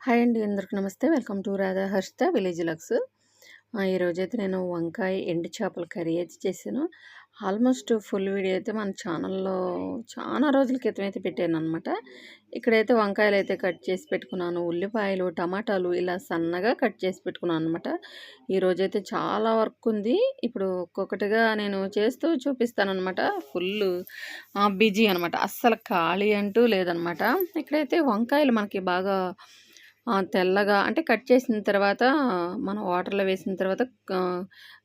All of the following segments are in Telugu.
హాయ్ అండి అందరికి నమస్తే. Welcome to Radha Harshitha village vlogs. ఈరోజైతే నేను వంకాయ ఎండు చేపల కర్రీ అయితే చేశాను. ఆల్మోస్ట్ ఫుల్ వీడియో అయితే మన ఛానల్లో చాలా రోజుల క్రితం అయితే పెట్టాను అనమాట ఇక్కడైతే వంకాయలు అయితే కట్ చేసి పెట్టుకున్నాను ఉల్లిపాయలు టమాటాలు ఇలా సన్నగా కట్ చేసి పెట్టుకున్నాను అనమాట ఈరోజైతే చాలా వర్క్ ఉంది. ఇప్పుడు ఒక్కొక్కటిగా నేను చేస్తూ చూపిస్తాను అనమాట ఫుల్ బిజీ అనమాట అస్సలు ఖాళీ అంటూ లేదనమాట ఇక్కడైతే వంకాయలు మనకి బాగా తెల్లగా అంటే కట్ చేసిన తర్వాత మనం వాటర్‌లో వేసిన తర్వాత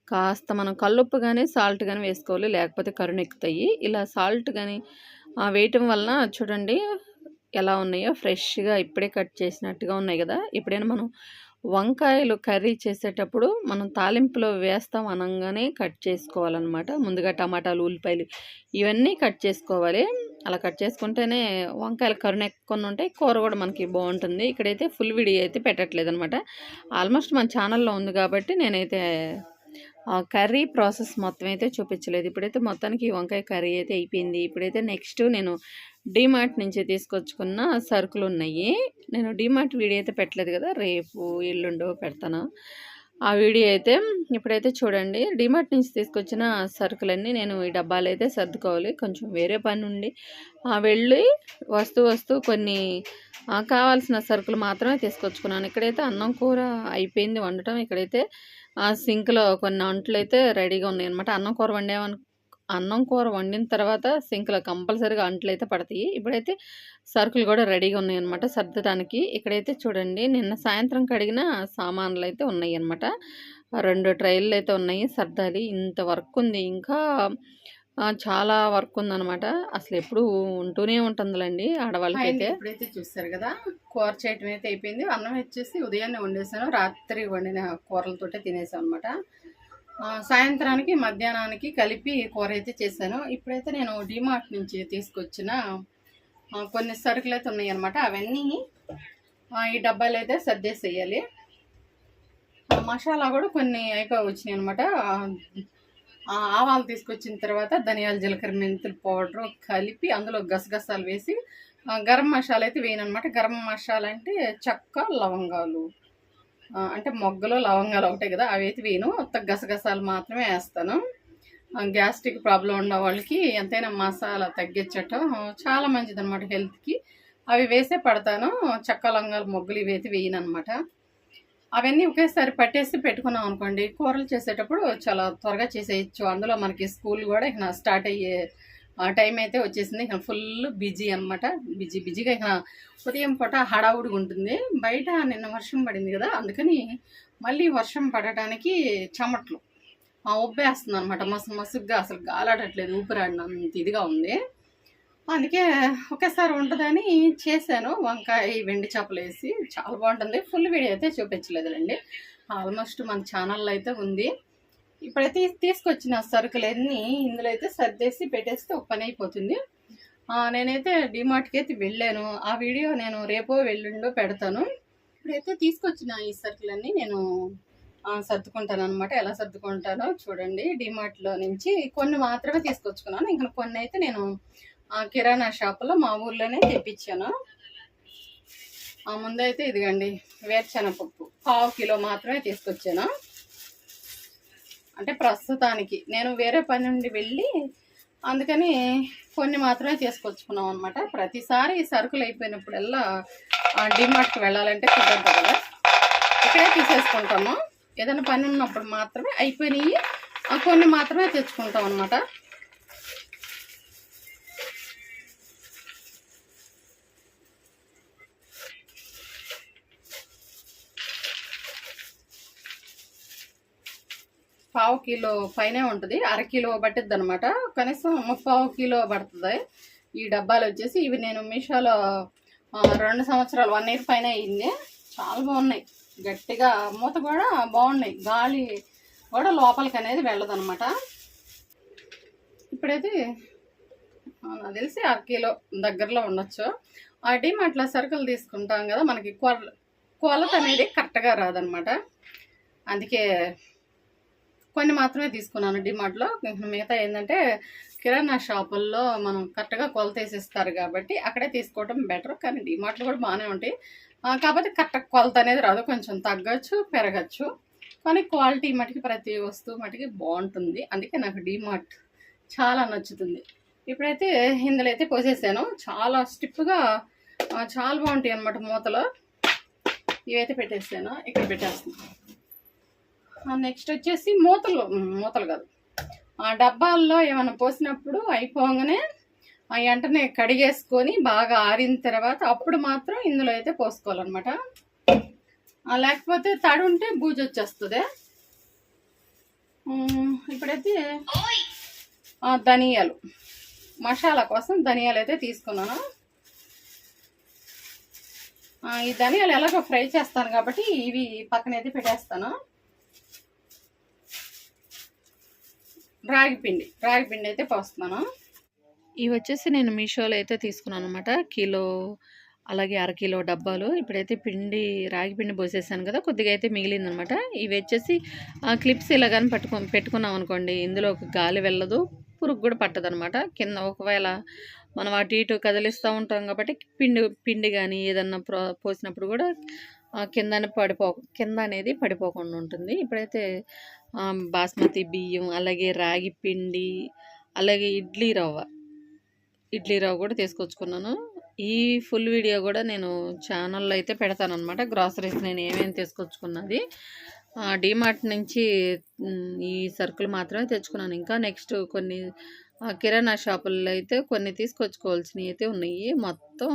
కాస్త మనం కల్లుప్పు కానీ సాల్ట్ కానీ వేసుకోవాలి. లేకపోతే కరుణెక్కుతాయి. ఇలా సాల్ట్ కానీ వేయటం వలన చూడండి ఎలా ఉన్నాయో ఫ్రెష్‌గా ఇప్పుడే కట్ చేసినట్టుగా ఉన్నాయి కదా ఎప్పుడైనా మనం వంకాయలు కర్రీ చేసేటప్పుడు మనం తాలింపులో వేస్తాం అనగానే కట్ చేసుకోవాలన్నమాట. ముందుగా టమాటాలు, ఉల్లిపాయలు ఇవన్నీ కట్ చేసుకోవాలి. అలా కట్ చేసుకుంటేనే వంకాయలు కరుణ ఎక్కువ ఉంటాయి కూర కూడా మనకి బాగుంటుంది ఇక్కడైతే ఫుల్ వీడియో అయితే పెట్టట్లేదు అనమాట ఆల్మోస్ట్ మన ఛానల్లో ఉంది కాబట్టి నేనైతే కర్రీ ప్రాసెస్ మొత్తం అయితే చూపించలేదు. ఇప్పుడైతే మొత్తానికి వంకాయ కర్రీ అయితే అయిపోయింది. ఇప్పుడైతే నెక్స్ట్ నేను డీమార్ట్ నుంచి తీసుకొచ్చుకున్న సరుకులు ఉన్నాయి. నేను డీమార్ట్ వీడియో అయితే పెట్టలేదు కదా రేపు ఎల్లుండో పెడతాను. ఆ వీడియో అయితే ఇప్పుడైతే చూడండి. డిమార్ట్ నుంచి తీసుకొచ్చిన సరుకులన్నీ నేను ఈ డబ్బాలు అయితే సర్దుకోవాలి. కొంచెం వేరే పని ఉండి వెళ్ళి వస్తూ వస్తూ కొన్ని కావాల్సిన సరుకులు మాత్రమే తీసుకొచ్చుకున్నాను. ఇక్కడైతే అన్నం కూర అయిపోయింది వండటం. ఇక్కడైతే ఆ సింక్లో కొన్ని అంట్లు అయితే రెడీగా ఉన్నాయి అనమాట అన్నం కూర వండేమని అన్నం కూర వండిన తర్వాత సింక్లో కంపల్సరీగా అంట్లయితే పడతాయి. ఇప్పుడైతే సరుకులు కూడా రెడీగా ఉన్నాయి అనమాట సర్దడానికి. ఇక్కడైతే చూడండి నిన్న సాయంత్రం కడిగిన సామాన్లు అయితే ఉన్నాయి అనమాట రెండు ట్రైన్లు అయితే ఉన్నాయి సర్దాలి. ఇంత వర్క్ ఉంది. ఇంకా చాలా వర్క్ ఉందనమాట అసలు ఎప్పుడు ఉంటూనే ఉంటుందిలేండి ఆడవాళ్ళకి అయితే ఇప్పుడైతే చూస్తారు కదా కూర చేయటం అయితే అయిపోయింది. అన్నం వచ్చేసి ఉదయాన్నే వండేసాను. రాత్రి వండిన కూరలతోటే తినేసాను అనమాట సాయంత్రానికి మధ్యాహ్నానికి కలిపి కూర అయితే చేశాను. ఇప్పుడైతే నేను డిమార్ట్ నుంచి తీసుకొచ్చిన కొన్ని సరుకులు అయితే ఉన్నాయి అనమాట అవన్నీ ఈ డబ్బాలు అయితే సర్దేసేయాలి. మసాలా కూడా కొన్ని అయిపోయి వచ్చినాయి అనమాట ఆవాలు తీసుకొచ్చిన తర్వాత ధనియాల జీలకర్ర మెంతులు పౌడర్ కలిపి అందులో గసగసాలు వేసి గరం మసాలా అయితే వేయనమాట గరం మసాలా అంటే చెక్క లవంగాలు. అంటే మొగ్గలో లవంగాలు ఒకటే కదా అవి అయితే వేయను. కొత్త గసగసాలు మాత్రమే వేస్తాను. గ్యాస్ట్రిక్ ప్రాబ్లం ఉన్న వాళ్ళకి ఎంతైనా మసాలా తగ్గించటం చాలా మంచిది అనమాట హెల్త్కి. అవి వేసే పడతాను. చెక్క లవంగాలు మొగ్గులు ఇవి అయితే వేయను అనమాట అవన్నీ ఒకేసారి పట్టేసి పెట్టుకున్నాం అనుకోండి. కూరలు చేసేటప్పుడు చాలా త్వరగా చేసేయచ్చు. అందులో మనకి స్కూల్ కూడా ఇక స్టార్ట్ అయ్యే టైం అయితే వచ్చేసింది. ఇక ఫుల్ బిజీ అనమాట బిజీ బిజీగా ఇక ఉదయం పూట హడావుడిగా ఉంటుంది. బయట నిన్న వర్షం పడింది కదా అందుకని మళ్ళీ వర్షం పడటానికి చెమట్లు. ఉబ్బేస్తుంది అనమాట మసు మసుగ్గా అసలు గాలాడట్లేదు. ఊపిరాడినంత ఇదిగా ఉంది. అందుకే ఒకేసారి ఉంటుందని చేశాను. వంకాయ వెండి చేపలు వేసి చాలా బాగుంటుంది. ఫుల్ వీడియో అయితే చూపించలేదులేండి. ఆల్మోస్ట్ మన ఛానల్లో అయితే ఉంది. ఇప్పుడైతే తీసుకొచ్చిన సరుకులన్నీ ఇందులో అయితే సర్దేసి పెట్టేస్తే ఒక పని అయిపోతుంది. నేనైతే డిమార్ట్కి అయితే వెళ్ళాను. ఆ వీడియో నేను రేపో వెళ్ళిండో పెడతాను. ఇప్పుడైతే తీసుకొచ్చిన ఈ సరుకులన్నీ నేను సర్దుకుంటాను అనమాట ఎలా సర్దుకుంటానో చూడండి. డిమార్ట్లో నుంచి కొన్ని మాత్రమే తీసుకొచ్చుకున్నాను. ఇంకా కొన్ని అయితే నేను కిరాణా షాపులో మా ఊర్లోనే తెప్పించాను. ఆ ముందైతే ఇదిగండి వేరుశనగపప్పు పావు కిలో మాత్రమే తీసుకొచ్చాను. అంటే ప్రస్తుతానికి నేను వేరే పని నుండి వెళ్ళి అందుకని కొన్ని మాత్రమే తీసుకొచ్చుకున్నాం అనమాట ప్రతిసారి సరుకులు అయిపోయినప్పుడల్లా డిమార్ట్కి వెళ్ళాలంటే కుదరదు కదా. ఇక్కడే తీసేసుకుంటాము. ఏదైనా పని ఉన్నప్పుడు మాత్రమే అయిపోయినాయి. కొన్ని మాత్రమే తెచ్చుకుంటాం అనమాట పావు కిలో పైనే ఉంటుంది అర కిలో పట్టిద్ది అనమాట కనీసం ముప్పావు కిలో పడుతుంది. ఈ డబ్బాలు వచ్చేసి ఇవి నేను మీషోలో రెండు సంవత్సరాలు వన్ ఇయర్ పైన అయింది చాలా బాగున్నాయి. గట్టిగా మూత కూడా బాగున్నాయి. గాలి కూడా లోపలికి అనేది వెళ్ళదు అనమాట ఇప్పుడైతే నాకు తెలిసి అర కిలో దగ్గరలో ఉండొచ్చు. ఆ అట్లా సరుకులు తీసుకుంటాం కదా మనకి కొల కొలత అనేది కరెక్ట్గా రాదనమాట అందుకే కొన్ని మాత్రమే తీసుకున్నాను డిమార్ట్లో మిగతా ఏంటంటే కిరాణా షాపుల్లో మనం కరెక్ట్గా కొలత వేసిస్తారు కాబట్టి అక్కడే తీసుకోవడం బెటర్ కానీ డిమార్ట్లు కూడా బాగానే ఉంటాయి. కాకపోతే కరెక్ట్ కొలత అనేది రాదు. కొంచెం తగ్గచ్చు పెరగచ్చు. కానీ క్వాలిటీ మటుకి ప్రతి వస్తువు మటుకి బాగుంటుంది. అందుకే నాకు డిమార్ట్ చాలా నచ్చుతుంది. ఇప్పుడైతే ఇందులో అయితే పోసేసాను. చాలా స్టిప్గా చాలా బాగుంటాయి అనమాట మూతలో. ఇవైతే పెట్టేసాను. ఇక్కడ పెట్టేస్తాను నెక్స్ట్ వచ్చేసి మూతలు. మూతలు కాదు. ఆ డబ్బాల్లో ఏమైనా పోసినప్పుడు అయిపోగానే ఆ వెంటనే కడిగేసుకొని బాగా ఆరిన తర్వాత అప్పుడు మాత్రం ఇందులో అయితే పోసుకోవాలన్నమాట. లేకపోతే తడి ఉంటే బూజు వచ్చేస్తుంది. ఇప్పుడైతే ధనియాలు. మసాలా కోసం ధనియాలు అయితే తీసుకున్నాను. ఈ ధనియాలు ఎలాగో ఫ్రై చేస్తాను కాబట్టి ఇవి పక్కన అయితే పెట్టేస్తాను. రాగి పిండి రాగి పిండి అయితే పోస్తున్నాను ఇవి వచ్చేసి నేను మీషోలో అయితే తీసుకున్నాను అనమాట కిలో అలాగే అరకిలో డబ్బాలు. ఇప్పుడైతే పిండి రాగి పిండి పోసేసాను కదా కొద్దిగా అయితే మిగిలిందనమాట ఇవి వచ్చేసి ఆ క్లిప్స్ ఇలా కానీ పట్టుకో పెట్టుకున్నాం అనుకోండి ఇందులో ఒక గాలి వెళ్ళదు పురుగు కూడా పట్టదనమాట కింద ఒకవేళ మనం అటు ఇటు కదిలిస్తూ ఉంటాం కాబట్టి పిండి పిండి కానీ ఏదన్నా ప్రో పోసినప్పుడు కూడా కిందనే పడిపో కింద అనేది పడిపోకుండా ఉంటుంది. ఇప్పుడైతే బాస్మతి బియ్యం అలాగే రాగి పిండి అలాగే ఇడ్లీ రవ్వ. ఇడ్లీ రవ్వ కూడా తీసుకొచ్చుకున్నాను. ఈ ఫుల్ వీడియో కూడా నేను ఛానల్లో అయితే పెడతానమాట గ్రాసరీస్ నేను ఏమేమి తీసుకొచ్చుకున్నది. డీమార్ట్ నుంచి ఈ సరుకులు మాత్రమే తెచ్చుకున్నాను. ఇంకా నెక్స్ట్ కొన్ని కిరాణా షాపుల్లో అయితే కొన్ని తీసుకొచ్చుకోవాల్సినవి అయితే ఉన్నాయి. మొత్తం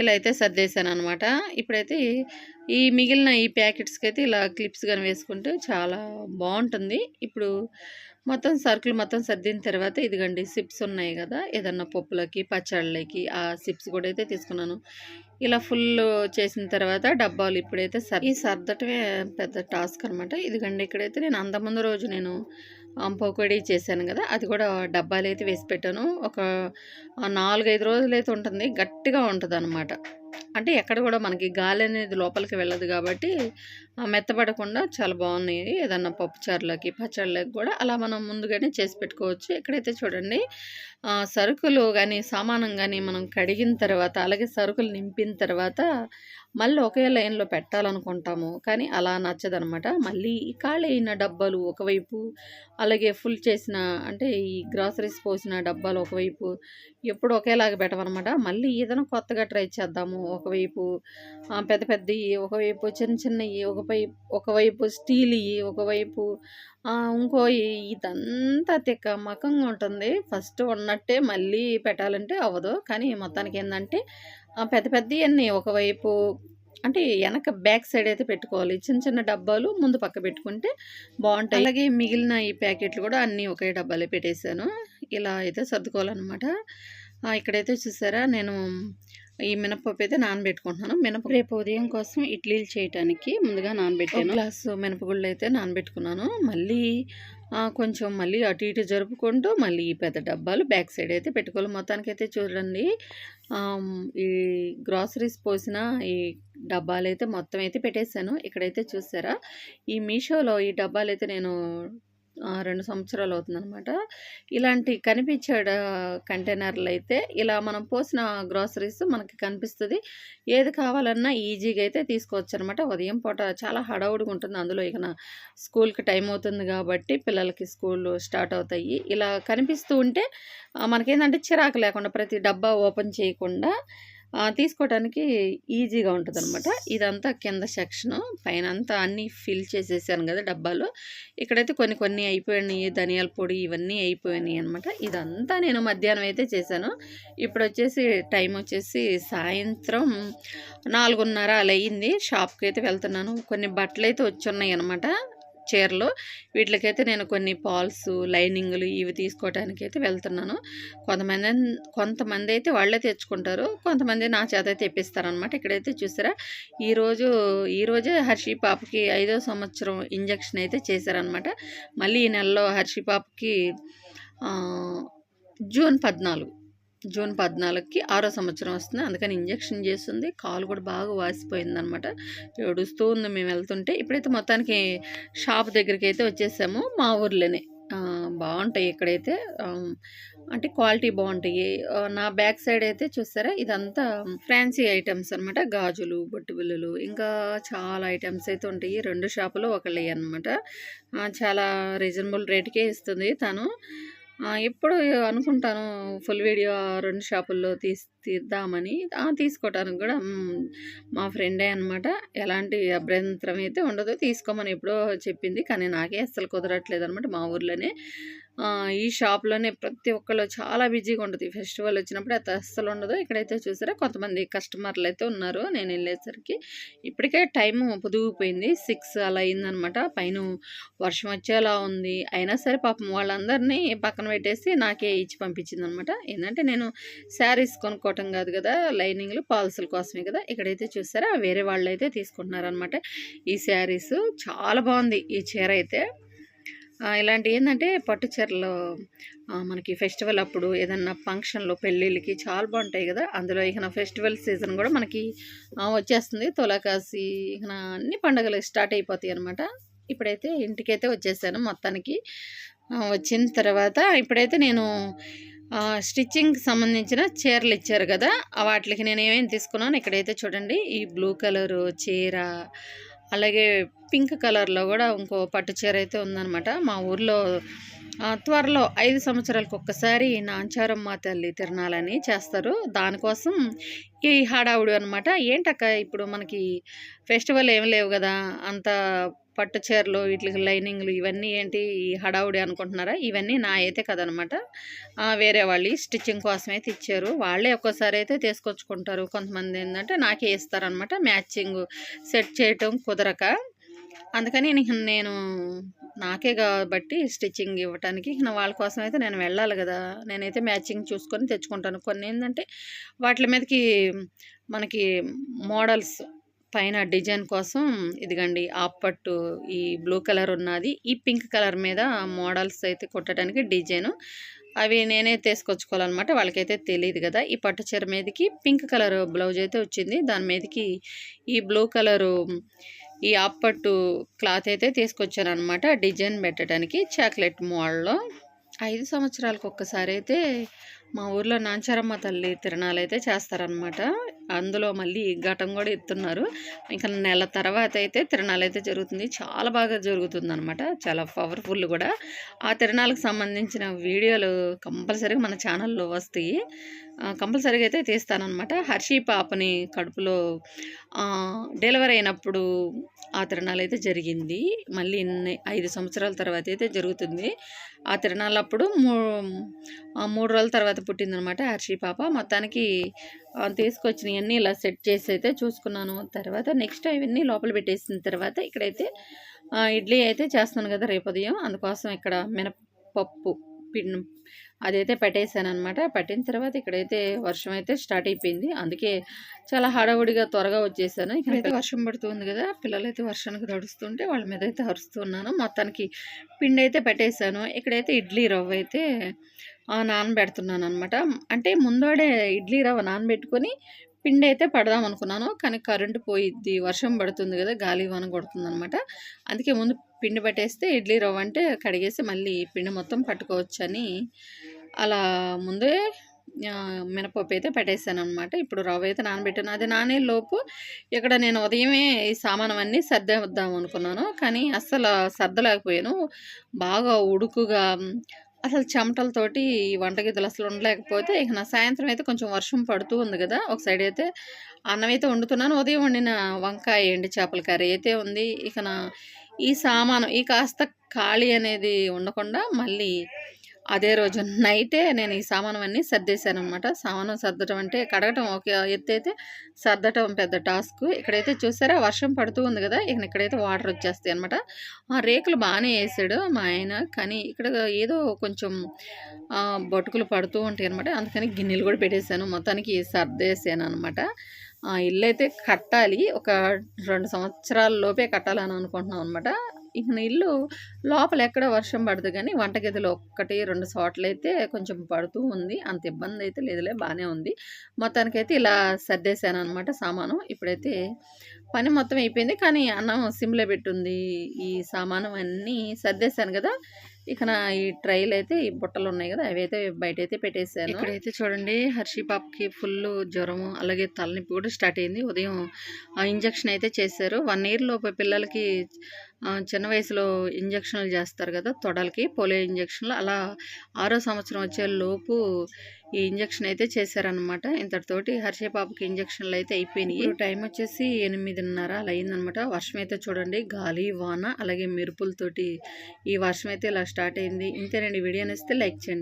ఇలా అయితే సర్దేశాను అనమాట ఇప్పుడైతే ఈ మిగిలిన ఈ ప్యాకెట్స్కి అయితే ఇలా క్లిప్స్ కానీ వేసుకుంటే చాలా బాగుంటుంది. ఇప్పుడు మొత్తం సరుకులు మొత్తం సర్దిన తర్వాత ఇదిగండి సిప్స్ ఉన్నాయి కదా ఏదన్నా పప్పులకి పచ్చళ్ళకి ఆ సిప్స్ కూడా అయితే తీసుకున్నాను. ఇలా ఫుల్ చేసిన తర్వాత డబ్బాలు ఇప్పుడైతే సర్ ఈ సర్దటమే పెద్ద టాస్క్ అనమాట ఇదిగండి ఇక్కడైతే నేను అంతకుముందు రోజు నేను పకోడీ చేశాను కదా అది కూడా డబ్బాలు అయితే వేసి పెట్టాను. ఒక నాలుగైదు రోజులు అయితే ఉంటుంది గట్టిగా ఉంటుంది అనమాట అంటే ఎక్కడ కూడా మనకి గాలి అనేది లోపలికి వెళ్ళదు కాబట్టి మెత్తపడకుండా చాలా బాగున్నాయి. ఏదన్నా పప్పుచారులకి పచ్చళ్ళకి కూడా అలా మనం ముందుగానే చేసి పెట్టుకోవచ్చు. ఎక్కడైతే చూడండి సరుకులు కానీ సామానం కానీ మనం కడిగిన తర్వాత అలాగే సరుకులు నింపిన తర్వాత మళ్ళీ ఒకే లైన్లో పెట్టాలనుకుంటాము. కానీ అలా నచ్చదనమాట. మళ్ళీ ఖాళీ అయిన డబ్బాలు ఒకవైపు అలాగే ఫుల్ చేసిన అంటే ఈ గ్రాసరీస్ పోసిన డబ్బాలు ఒకవైపు ఎప్పుడు ఒకేలాగా పెట్టమన్నమాట మళ్ళీ ఏదైనా కొత్తగా ట్రై చేద్దాము. ఒకవైపు పెద్ద పెద్దవి ఒకవైపు చిన్న చిన్నవి ఒకవైపు ఒకవైపు స్టీల్ ఒకవైపు ఇంకో ఇదంతా తిక్క మకంగా ఉంటుంది. ఫస్ట్ ఉన్నట్టే మళ్ళీ పెట్టాలంటే అవ్వదు. కానీ మొత్తానికి ఏంటంటే పెద్ద పెద్దవి అన్నీ ఒకవైపు అంటే వెనక బ్యాక్ సైడ్ అయితే పెట్టుకోవాలి. చిన్న చిన్న డబ్బాలు ముందు పక్క పెట్టుకుంటే బాగుంటాయి. అలాగే మిగిలిన ఈ ప్యాకెట్లు కూడా అన్నీ ఒకే డబ్బాలే పెట్టేశాను. ఇలా అయితే సర్దుకోవాలన్నమాట. ఇక్కడైతే చూసారా నేను ఈ మినపప్పు అయితే నానబెట్టుకుంటున్నాను. మినప రేపు ఉదయం కోసం ఇడ్లీలు చేయడానికి ముందుగా నానబెట్టాను. గ్లాస్ మినపగుళ్ళు అయితే నానబెట్టుకున్నాను. మళ్ళీ కొంచెం మళ్ళీ అటు ఇటు జరుపుకుంటూ మళ్ళీ ఈ పెద్ద డబ్బాలు బ్యాక్ సైడ్ అయితే పెట్టుకోవాలి. మొత్తానికి అయితే చూడండి ఈ గ్రాసరీస్ పోసిన ఈ డబ్బాలు అయితే మొత్తం అయితే పెట్టేశాను. ఇక్కడైతే చూసారా ఈ మీషోలో ఈ డబ్బాలు అయితే నేను రెండు సంవత్సరాలు అవుతుందన్నమాట. ఇలాంటి కనిపించే కంటైనర్లు అయితే ఇలా మనం పోసిన గ్రాసరీస్ మనకి కనిపిస్తుంది. ఏది కావాలన్నా ఈజీగా అయితే తీసుకోవచ్చు అనమాట ఉదయం పూట చాలా హడావుడిగా ఉంటుంది. అందులో ఇక స్కూల్కి టైం అవుతుంది కాబట్టి పిల్లలకి స్కూల్ స్టార్ట్ అవుతాయి. ఇలా కనిపిస్తూ ఉంటే మనకేంటంటే చిరాకు లేకుండా ప్రతి డబ్బా ఓపెన్ చేయకుండా తీసుకోవడానికి ఈజీగా ఉంటుంది అనమాట ఇదంతా కింద సెక్షన్ పైన అంతా అన్నీ ఫిల్ చేసేసాను కదా డబ్బాలు. ఇక్కడైతే కొన్ని కొన్ని అయిపోయినాయి ధనియాల పొడి ఇవన్నీ అయిపోయినాయి అనమాట ఇదంతా నేను మధ్యాహ్నం అయితే చేశాను. ఇప్పుడు వచ్చేసి టైం వచ్చేసి సాయంత్రం నాలుగున్నర అలా అయ్యింది షాప్కి అయితే వెళ్తున్నాను. కొన్ని బట్టలు అయితే వచ్చున్నాయి అనమాట చీరలు. వీటికైతే నేను కొన్ని పాల్స్ లైనింగ్లు ఇవి తీసుకోవడానికి అయితే వెళ్తున్నాను. కొంతమంది కొంతమంది అయితే వాళ్ళే తెచ్చుకుంటారు. కొంతమంది నా చేత అయితే తెప్పిస్తారనమాట ఇక్కడైతే చూసారా? ఈరోజు ఈరోజే హర్షి పాపకి ఐదో సంవత్సరం ఇంజక్షన్ అయితే చేశారనమాట మళ్ళీ ఈ నెలలో హర్షి పాపకి జూన్ పద్నాలుగు. జూన్ పద్నాలుగుకి ఆరో సంవత్సరం వస్తుంది అందుకని ఇంజక్షన్ చేస్తుంది కాలు కూడా బాగా వాసిపోయిందనమాట ఏడుస్తూ ఉంది మేము వెళ్తుంటే ఇప్పుడైతే మొత్తానికి షాప్ దగ్గరికి అయితే వచ్చేసాము మా ఊర్లోనే బాగుంటాయి ఇక్కడైతే అంటే క్వాలిటీ బాగుంటాయి. నా బ్యాక్ సైడ్ అయితే చూసారా ఇదంతా ఫ్యాన్సీ ఐటమ్స్ అనమాట. గాజులు, బొట్టుబిల్లలు ఇంకా చాలా ఐటమ్స్ అయితే ఉంటాయి. రెండు షాపులు ఒకళ్ళే అనమాట. చాలా రీజనబుల్ రేట్‌కే ఇస్తుంది తను. ఎప్పుడు అనుకుంటాను ఫుల్ వీడియో రెండు షాపుల్లో తీస్ తీద్దామని. తీసుకోవటానికి కూడా మా ఫ్రెండే అనమాట. ఎలాంటి అభ్యంతరం అయితే ఉండదు. తీసుకోమని ఎప్పుడో చెప్పింది. కానీ నాకే అస్సలు కుదరట్లేదనమాట మా ఊర్లోనే. ఈ షాప్‌లోనే ప్రతి ఒక్కళ్ళు చాలా బిజీగా ఉంటుంది ఫెస్టివల్ వచ్చినప్పుడు అయితే అస్సలు ఉండదు. ఇక్కడైతే చూసారా కొంతమంది కస్టమర్లు అయితే ఉన్నారు నేను వెళ్ళేసరికి ఇప్పటికే టైం పొదుగుపోయింది. సిక్స్ అలా అయిందనమాట. పైన వర్షం వచ్చేలా ఉంది. అయినా సరే పాపం వాళ్ళందరినీ పక్కన పెట్టేసి నాకే ఇచ్చి పంపించిందనమాట. ఏంటంటే నేను శారీస్ కొనుక్కోవటం కాదు కదా లైనింగ్‌లు, పాలసీల కోసమే కదా ఇక్కడైతే చూసారా వేరే వాళ్ళు అయితే తీసుకుంటున్నారనమాట. ఈ శారీస్ చాలా బాగుంది ఈ చీర అయితే ఇలాంటి ఏంటంటే పట్టు చీరలు మనకి ఫెస్టివల్ అప్పుడు ఏదన్నా ఫంక్షన్‌లో, పెళ్ళిళ్ళకి చాలా బాగుంటాయి కదా అందులో ఇక ఫెస్టివల్ సీజన్ కూడా మనకి వచ్చేస్తుంది. తులాకాసి ఇక నా అన్ని పండుగలు స్టార్ట్ అయిపోతాయి అనమాట ఇప్పుడైతే ఇంటికైతే వచ్చేసాను మొత్తానికి. వచ్చిన తర్వాత ఇప్పుడైతే నేను స్టిచ్చింగ్‌కి సంబంధించిన చీరలు ఇచ్చారు కదా వాటికి నేను ఏమేమి తీసుకున్నాను ఇక్కడైతే చూడండి. ఈ బ్లూ కలరు చీర, అలాగే పింక్ కలర్‌లో కూడా ఇంకో పట్టు చీర అయితే ఉందనమాట. మా ఊర్లో త్వరలో ఐదు సంవత్సరాలకు ఒక్కసారి నాంచారమ్మ తల్లి తిరణాలని చేస్తారు. దానికోసం ఈ హడావుడి అనమాట. ఏంటక్క ఇప్పుడు మనకి ఫెస్టివల్ ఏం లేవు కదా అంత పట్టు చీరలు, వీటికి లైనింగ్‌లు ఇవన్నీ ఏంటి ఈ హడావుడి అనుకుంటున్నారా? ఇవన్నీ నా అయితే కదనమాట వేరే వాళ్ళు స్టిచ్చింగ్ కోసం అయితే ఇచ్చారు. వాళ్ళే ఒక్కోసారి అయితే తీసుకొచ్చుకుంటారు. కొంతమంది ఏంటంటే నాకే ఇస్తారనమాట. మ్యాచింగ్ సెట్ చేయటం కుదరక. అందుకని నేను నాకే కాబట్టి స్టిచ్చింగ్ ఇవ్వటానికి వాళ్ళ కోసం అయితే నేను వెళ్ళాలి కదా నేనైతే మ్యాచింగ్ చూసుకొని తెచ్చుకుంటాను. కొన్ని ఏంటంటే వాటి మీదకి మనకి మోడల్స్ పైన డిజైన్ కోసం ఇదిగండి హాఫ్ పట్టు ఈ బ్లూ కలర్ ఉన్నది ఈ పింక్ కలర్ మీద మోడల్స్ అయితే కుట్టడానికి డిజైను. అవి నేనే తీసుకొచ్చుకోవాలన్నమాట వాళ్ళకైతే తెలియదు కదా ఈ పట్టు చీర మీదకి పింక్ కలర్ బ్లౌజ్ అయితే వచ్చింది. దాని మీదకి ఈ బ్లూ కలరు ఈ అప్పట్టు క్లాత్ అయితే తీసుకొచ్చాననమాట. డిజైన్ పెట్టడానికి చాక్లెట్ మోడల్‌లో. ఐదు సంవత్సరాలకు ఒక్కసారైతే మా ఊర్లో నాంచారమ్మ తల్లి తిరణాలైతే చేస్తారనమాట. అందులో మళ్ళీ ఘటం కూడా ఎత్తున్నారు. ఇంకా నెల తర్వాత అయితే తిరణాలు అయితే జరుగుతుంది. చాలా బాగా జరుగుతుంది అనమాట చాలా పవర్‌ఫుల్ కూడా ఆ తిరణాలకు సంబంధించిన వీడియోలు కంపల్సరీగా మన ఛానల్‌లో వస్తాయి. కంపల్సరీగా అయితే తీస్తానమాట హర్షి పాపని కడుపులో డెలివరీ అయినప్పుడు ఆ తిరణాలైతే జరిగింది. మళ్ళీ ఇన్ని ఐదు సంవత్సరాల తర్వాత అయితే జరుగుతుంది. ఆ తిరణాలప్పుడు మూ మూడు రోజుల తర్వాత పుట్టిందనమాట హర్షి పాప. మొత్తానికి ఆహ్, తీసుకొచ్చినయన్నీ ఇలా సెట్ చేసి అయితే చూసుకున్నాను. తర్వాత నెక్స్ట్ అవన్నీ లోపల పెట్టేసిన తర్వాత ఇక్కడైతే ఇడ్లీ అయితే చేస్తున్నాను గదా! రేపు ఉదయం. అందుకోసం ఇక్కడ మినపప్పు అదైతే పెట్టేసాననమాట. పెట్టిన తర్వాత ఇక్కడైతే వర్షం అయితే స్టార్ట్ అయిపోయింది. అందుకే చాలా హడావుడిగా త్వరగా వచ్చేసాను. ఇక్కడైతే వర్షం పడుతుంది గదా! పిల్లలైతే వర్షానికి తడుస్తుంటే వాళ్ళ మీదైతే అరుస్తున్నాను. మొత్తానికి పిండైతే పెట్టేసాను. ఇక్కడైతే ఇడ్లీ రవ్వ అయితే నానబెడుతున్నాను అనమాట అంటే ముందోడే ఇడ్లీ రవ్వ నానబెట్టుకొని పిండి అయితే పడదాం అనుకున్నాను. కానీ కరెంటు పోయిద్ది. వర్షం పడుతుంది కదా గాలి, వాన కొడుతుందనమాట. అందుకే ముందు పిండి పట్టేస్తే ఇడ్లీ రవ్వ అంటే కడిగేసి మళ్ళీ పిండి మొత్తం పట్టుకోవచ్చని అలా ముందే మినపప్పు అయితే పెట్టేసాననమాట. ఇప్పుడు రవ్వ అయితే నానబెట్టాను. అది నానే లోపు ఇక్కడ నేను ఉదయమే ఈ సామానవన్నీ సర్దేద్దాం అనుకున్నాను. కానీ అస్సలు సర్దలేకపోయాను. బాగా ఉడుకుగా అసలు చెమటలతోటి ఈ వంటగదిలో అసలు ఉండలేకపోతే ఇక నా సాయంత్రం అయితే కొంచెం వర్షం పడుతూ ఉంది కదా ఒక సైడ్ అయితే అన్నం అయితే వండుతున్నాను. ఉదయం వండిన వంకాయ, ఎండు చేపల కర్రీ అయితే ఉంది. ఇక నా ఈ సామాను ఈ కాస్త ఖాళీ అనేది ఉండకుండా మళ్ళీ అదే రోజు నైటే నేను ఈ సామానవన్నీ సర్దేశాననమాట. సామాను సర్దటం అంటే కడగటం ఒక ఎత్తైతే సర్దటం పెద్ద టాస్క్ ఇక్కడైతే చూసారా వర్షం పడుతూ ఉంది కదా ఇక ఇక్కడైతే వాటర్ వచ్చేస్తాయనమాట. ఆ రేకులు బాగానే వేసాడు మా ఆయన. కానీ ఇక్కడ ఏదో కొంచెం బొటుకులు పడుతూ ఉంటాయనమాట. అందుకని గిన్నెలు కూడా పెట్టేసాను. మొత్తానికి సర్దేసాననమాట. ఆ! అయితే కట్టాలి. ఒక రెండు సంవత్సరాల లోపే కట్టాలని అనుకుంటున్నాం అనమాట. ఇక ఇల్లు లోపల ఎక్కడ వర్షం పడదు కానీ వంటగదిలో ఒక్కటి, రెండు చోట్లయితే కొంచెం పడుతూ ఉంది. అంత ఇబ్బంది అయితే లేదులే బాగానే ఉంది. మొత్తానికైతే ఇలా సర్దేశాననమాట సామాను. ఇప్పుడైతే పని మొత్తం అయిపోయింది. కానీ అన్నం సిమ్‌లో పెట్టుంది. ఈ సామానవన్నీ సర్దేశాను కదా ఇక నా ఈ ట్రైలు అయితే ఈ బుట్టలు ఉన్నాయి కదా అవి అయితే బయట అయితే పెట్టేశాను ఇక్కడైతే చూడండి హర్షి పాపకి ఫుల్ జ్వరము అలాగే తలనొప్పి కూడా స్టార్ట్ అయింది ఉదయం ఇంజక్షన్ అయితే చేశారు వన్ ఇయర్ లోపు పిల్లలకి చిన్న వయసులో ఇంజక్షన్లు చేస్తారు కదా తొడలకి పోలియో ఇంజక్షన్లు. అలా ఆరో సంవత్సరం వచ్చే లోపు ఈ ఇంజక్షన్ అయితే చేశారనమాట ఇంతటితోటి హర్షి పాపకి ఇంజక్షన్లు అయితే అయిపోయినాయి. ఇప్పుడు టైం వచ్చేసి ఎనిమిదిన్నర అలా అయిందనమాట వర్షం అయితే చూడండి గాలి వాన అలాగే మెరుపులతోటి ఈ వర్షం అయితే ఇలా స్టార్ట్ అయింది. ఇంతేనండి. వీడియో ఇస్తే లైక్ చేయండి.